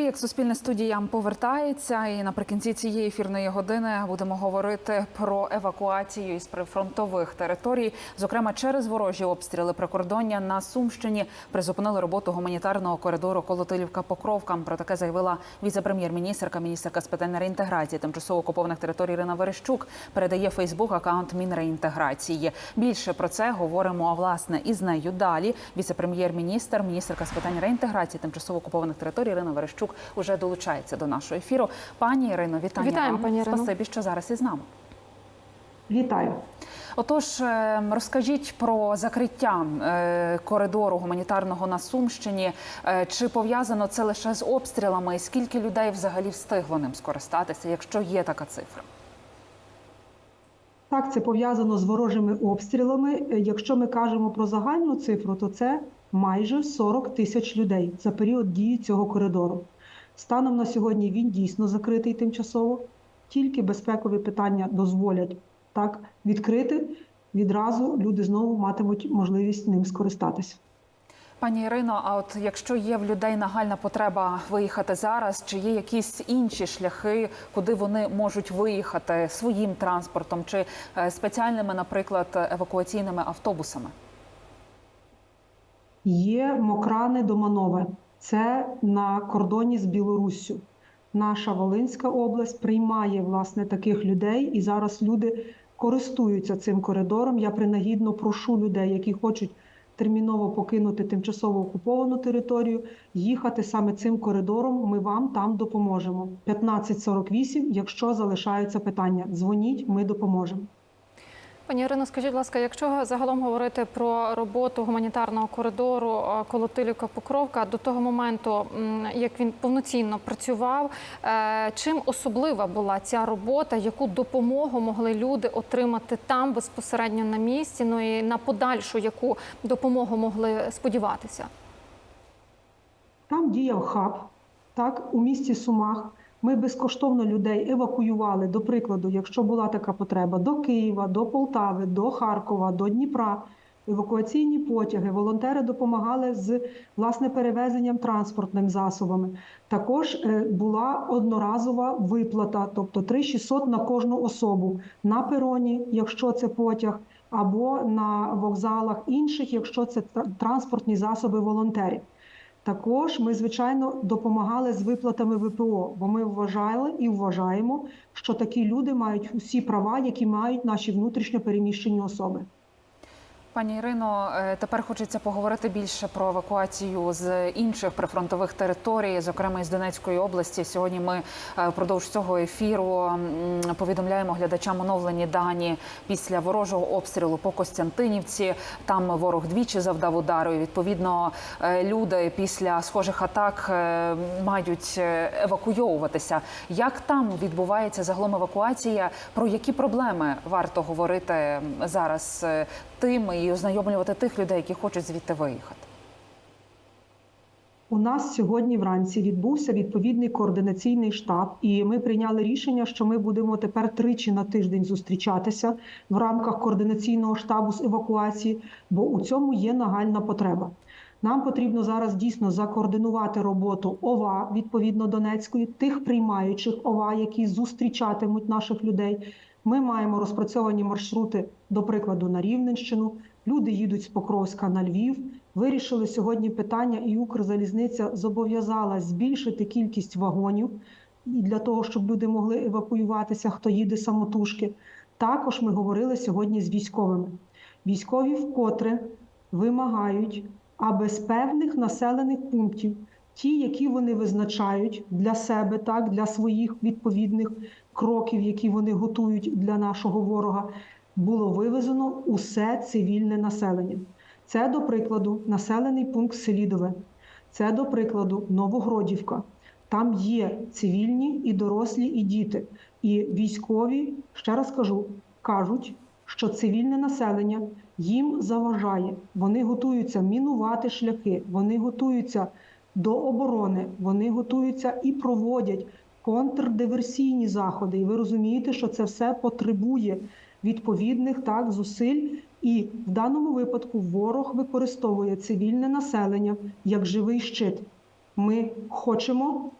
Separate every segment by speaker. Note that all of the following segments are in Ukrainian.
Speaker 1: Проєкт Суспільне студія повертається, і наприкінці цієї ефірної години будемо говорити про евакуацію із прифронтових територій. Зокрема, через ворожі обстріли прикордоння на Сумщині призупинили роботу гуманітарного коридору Колотилівка-Покровка. Про таке заявила віце-прем'єр-міністрка, міністерка з питань реінтеграції тимчасово окупованих територій Ірина Верещук. Передає Фейсбук акаунт Мінреінтеграції. Більше про це говоримо власне із нею далі. Віце-прем'єр-міністр, міністерка з питань реінтеграції тимчасово окупованих територій Ірина Верещук уже долучається до нашого ефіру. Пані Ірино, вітання
Speaker 2: Вітаємо,
Speaker 1: вам.
Speaker 2: пані Ірино.
Speaker 1: Спасибі, що зараз із нами.
Speaker 3: Вітаю.
Speaker 1: Отож, е, розкажіть про закриття е, коридору гуманітарного на Сумщині. Е, Чи пов'язано це лише з обстрілами? І скільки людей взагалі встигло ним скористатися, якщо є така цифра?
Speaker 3: Так, це пов'язано з ворожими обстрілами. Е, Якщо ми кажемо про загальну цифру, то це майже 40 тисяч людей за період дії цього коридору. Станом на сьогодні він дійсно закритий тимчасово. Тільки безпекові питання дозволять так відкрити. Відразу люди знову матимуть можливість ним скористатися.
Speaker 1: Пані Ірино, а от якщо є в людей нагальна потреба виїхати зараз, чи є якісь інші шляхи, куди вони можуть виїхати своїм транспортом чи е, спеціальними, наприклад, евакуаційними автобусами?
Speaker 3: Є Мокрани Доманове. Це на кордоні з Білоруссю. Наша Волинська область приймає власне таких людей, і зараз люди користуються цим коридором. Я принагідно прошу людей, які хочуть терміново покинути тимчасово окуповану територію, їхати саме цим коридором. Ми вам там допоможемо. 1548, якщо залишаються питання, дзвоніть, ми допоможемо.
Speaker 2: Пані Ірино, скажіть, будь ласка, якщо загалом говорити про роботу гуманітарного коридору е, Колотилівка-Покровка до того моменту, як він повноцінно працював, е, чим особлива була ця робота? Яку допомогу могли люди отримати там безпосередньо на місці? Ну і на подальшу яку допомогу могли сподіватися?
Speaker 3: Там діяв хаб, так, у місті Сумах. Ми безкоштовно людей евакуювали, до прикладу, якщо була така потреба, до Києва, до Полтави, до Харкова, до Дніпра. Евакуаційні потяги, волонтери допомагали з власне перевезенням транспортними засобами. Також е, була одноразова виплата, тобто 3600 на кожну особу на пероні, якщо це потяг, або на вокзалах інших, якщо це транспортні засоби волонтерів. Також ми, звичайно, допомагали з виплатами ВПО, бо ми вважали і вважаємо, що такі люди мають усі права, які мають наші внутрішньо переміщені особи.
Speaker 1: Пані Ірино, е, тепер хочеться поговорити більше про евакуацію з інших прифронтових територій, зокрема із Донецької області. Сьогодні ми е, впродовж цього ефіру повідомляємо глядачам оновлені дані після ворожого обстрілу по Костянтинівці. Там ворог двічі завдав удару. І відповідно е, люди після схожих атак мають евакуйовуватися. Як там відбувається загалом евакуація? Про які проблеми варто говорити зараз е, тим і ознайомлювати тих людей, які хочуть звідти виїхати?
Speaker 3: У нас сьогодні вранці відбувся відповідний координаційний штаб, і ми прийняли рішення, що ми будемо тепер тричі на тиждень зустрічатися в рамках координаційного штабу з евакуації, бо у цьому є нагальна потреба. Нам потрібно зараз дійсно закоординувати роботу ОВА відповідно Донецької, тих приймаючих ОВА, які зустрічатимуть наших людей. Ми маємо розпрацьовані маршрути, до прикладу, на Рівненщину. Люди їдуть з Покровська на Львів. Вирішили сьогодні питання, і Укрзалізниця зобов'язала збільшити кількість вагонів і для того, щоб люди могли евакуюватися, хто їде самотужки. Також ми говорили сьогодні з військовими. Військові вкотре вимагають, аби з певних населених пунктів, ті, які вони визначають для себе, так для своїх відповідних кроків, які вони готують для нашого ворога, було вивезено усе цивільне населення. Це, до прикладу, населений пункт Селідове, це, до прикладу, Новогродівка. Там є цивільні і дорослі, і діти. І військові, ще раз кажу, кажуть, що цивільне населення їм заважає. Вони готуються мінувати шляхи, вони готуються до оборони, вони готуються і проводять контрдиверсійні заходи. І ви розумієте, що це все потребує відповідних так зусиль. І в даному випадку ворог використовує цивільне населення як живий щит. Ми хочемо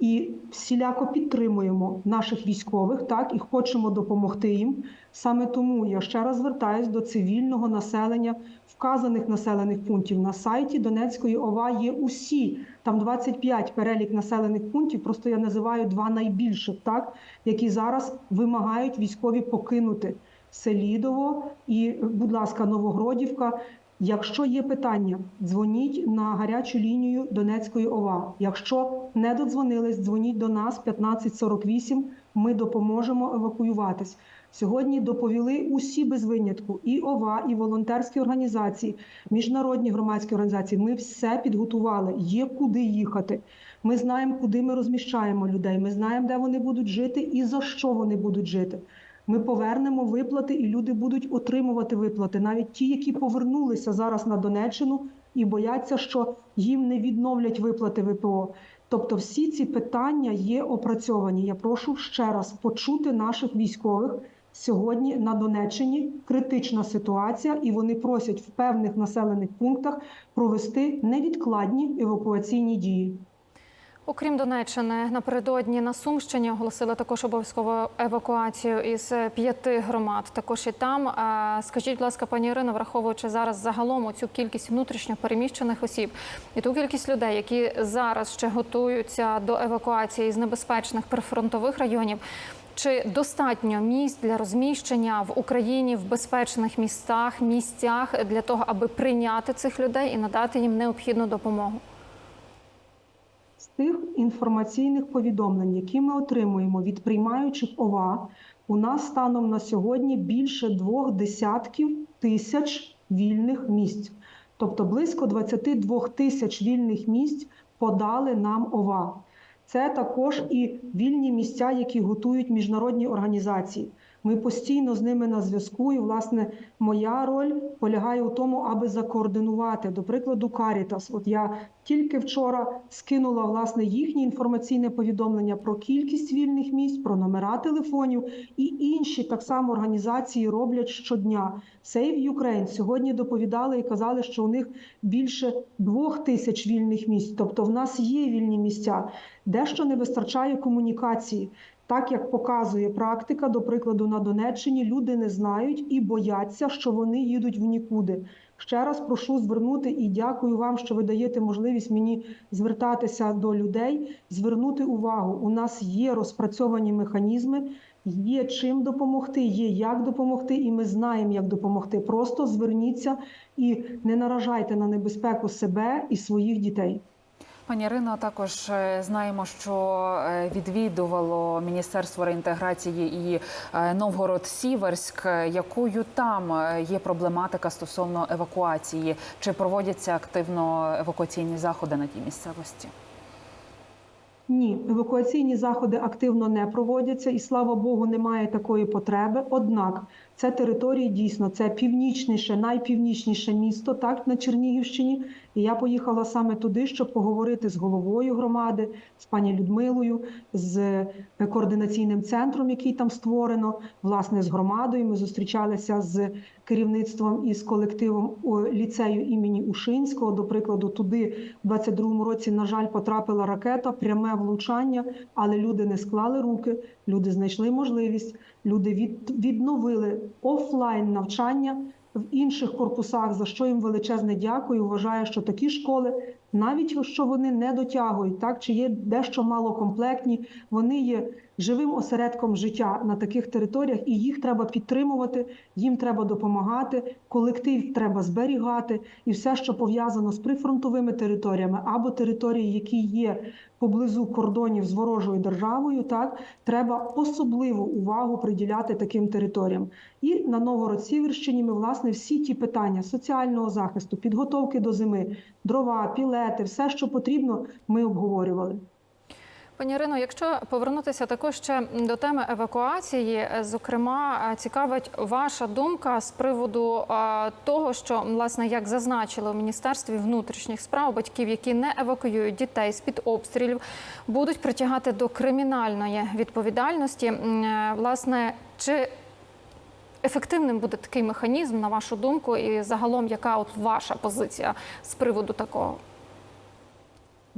Speaker 3: і всіляко підтримуємо наших військових, так і хочемо допомогти їм. Саме тому я ще раз звертаюсь до цивільного населення вказаних населених пунктів на сайті Донецької ОВА. Є усі там 25 перелік населених пунктів. Просто я називаю два найбільших, так які зараз вимагають військові покинути Селідово і, будь ласка, Новогродівка. Якщо є питання, дзвоніть на гарячу лінію Донецької ОВА. Якщо не додзвонились, дзвоніть до нас 1548, Ми допоможемо евакуюватись. Сьогодні доповіли усі без винятку: і ОВА, і волонтерські організації, міжнародні громадські організації. Ми все підготували. Є куди їхати. Ми знаємо, куди ми розміщаємо людей. Ми знаємо, де вони будуть жити і за що вони будуть жити. Ми повернемо виплати, і люди будуть отримувати виплати, навіть ті, які повернулися зараз на Донеччину і бояться, що їм не відновлять виплати ВПО. Тобто, всі ці питання є опрацьовані. Я прошу ще раз почути наших військових сьогодні на Донеччині. Критична ситуація, і вони просять в певних населених пунктах провести невідкладні евакуаційні дії.
Speaker 2: Окрім Донеччини, напередодні на Сумщині оголосили також обов'язкову евакуацію із п'яти громад. Також і там скажіть, будь ласка, пані Ірино, враховуючи зараз загалом цю кількість внутрішньо переміщених осіб і ту кількість людей, які зараз ще готуються до евакуації з небезпечних прифронтових районів. Чи достатньо місць для розміщення в Україні в безпечних містах, місцях для того, аби прийняти цих людей і надати їм необхідну допомогу?
Speaker 3: Тих інформаційних повідомлень, які ми отримуємо від приймаючих ОВА, у нас станом на сьогодні більше двох десятків тисяч вільних місць. Тобто близько 22 тисяч вільних місць подали нам ОВА. Це також і вільні місця, які готують міжнародні організації. Ми постійно з ними на зв'язку. І, власне, моя роль полягає у тому, аби закоординувати, до прикладу, Карітас. От я тільки вчора скинула власне їхнє інформаційне повідомлення про кількість вільних місць, про номера телефонів і інші так само організації роблять щодня. Save Ukraine сьогодні доповідали і казали, що у них більше двох тисяч вільних місць. Тобто, в нас є вільні місця. Дещо не вистачає комунікації. Так як показує практика, до прикладу, на Донеччині люди не знають і бояться, що вони їдуть в нікуди. Ще раз прошу звернути і дякую вам, що ви даєте можливість мені звертатися до людей, звернути увагу. У нас є розпрацьовані механізми, є чим допомогти, є як допомогти, і ми знаємо, як допомогти. Просто зверніться і не наражайте на небезпеку себе і своїх дітей.
Speaker 1: Пані Ірино, також е, знаємо, що е, відвідувало Міністерство реінтеграції і е, Новгород-Сіверськ. Якою там є проблематика стосовно евакуації? Чи проводяться активно евакуаційні заходи на тій місцевості?
Speaker 3: Ні, евакуаційні заходи активно не проводяться, і слава Богу, немає такої потреби. Однак це території дійсно це північніше, найпівнічніше місто, так на Чернігівщині. І я поїхала саме туди, щоб поговорити з головою громади, з пані Людмилою, з координаційним центром, який там створено, власне, з громадою. Ми зустрічалися з керівництвом і з колективом ліцею імені Ушинського. До прикладу, туди в 22-му році, на жаль, потрапила ракета, пряме влучання, але люди не склали руки, люди знайшли можливість, люди від, відновили офлайн навчання в інших корпусах, за що їм величезне дякую. Вважаю, що такі школи, навіть якщо вони не дотягують, так чи є дещо малокомплектні, вони є живим осередком життя на таких територіях, і їх треба підтримувати, їм треба допомагати. Колектив треба зберігати, і все, що пов'язано з прифронтовими територіями або території, які є поблизу кордонів з ворожою державою, так треба особливу увагу приділяти таким територіям. І на Новгород-Сіверщині ми власне всі ті питання соціального захисту, підготовки до зими, дрова, пілети, все, що потрібно, ми обговорювали.
Speaker 2: Пані Ірино, якщо повернутися також ще до теми евакуації, зокрема, цікавить ваша думка з приводу того, що власне як зазначили у міністерстві внутрішніх справ батьків, які не евакуюють дітей з під обстрілів, будуть притягати до кримінальної відповідальності. Власне, чи ефективним буде такий механізм, на вашу думку, і загалом, яка от ваша позиція з приводу такого?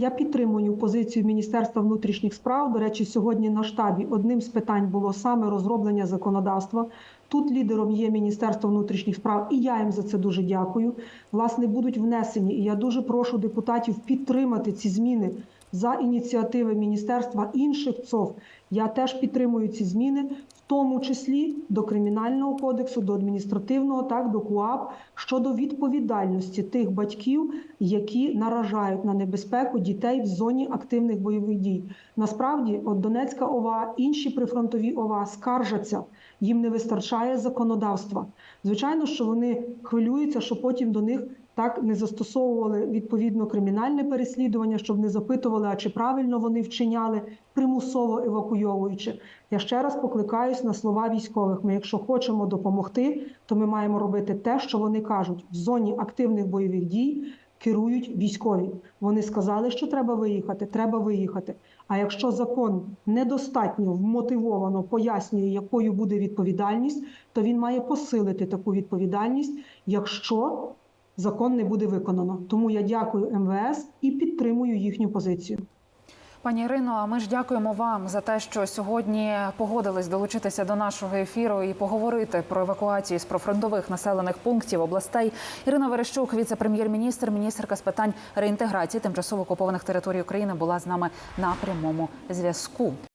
Speaker 3: Я підтримую позицію Міністерства внутрішніх справ. До речі, сьогодні на штабі одним з питань було саме розроблення законодавства. Тут лідером є Міністерство внутрішніх справ, і я їм за це дуже дякую. Власне, будуть внесені. І я дуже прошу депутатів підтримати ці зміни за ініціативи міністерства інших ЦОВ. Я теж підтримую ці зміни, в тому числі до кримінального кодексу, до адміністративного, так до КУАП щодо відповідальності тих батьків, які наражають на небезпеку дітей в зоні активних бойових дій. Насправді, от Донецька ОВА, інші прифронтові ОВА скаржаться, їм не вистачає законодавства. Звичайно, що вони хвилюються, що потім до них так не застосовували відповідно кримінальне переслідування, щоб не запитували, а чи правильно вони вчиняли, примусово евакуйовуючи. Я ще раз покликаюсь на слова військових. Ми, якщо хочемо допомогти, то ми маємо робити те, що вони кажуть в зоні активних бойових дій. Керують військові. Вони сказали, що треба виїхати. Треба виїхати. А якщо закон недостатньо вмотивовано пояснює, якою буде відповідальність, то він має посилити таку відповідальність, якщо закон не буде виконано. Тому я дякую МВС і підтримую їхню позицію.
Speaker 1: Пані Ірино, а ми ж дякуємо вам за те, що сьогодні погодились долучитися до нашого ефіру і поговорити про евакуацію з профронтових населених пунктів областей. Ірина Верещук, віце-прем'єр-міністр, міністерка з питань реінтеграції тимчасово окупованих територій України, була з нами на прямому зв'язку.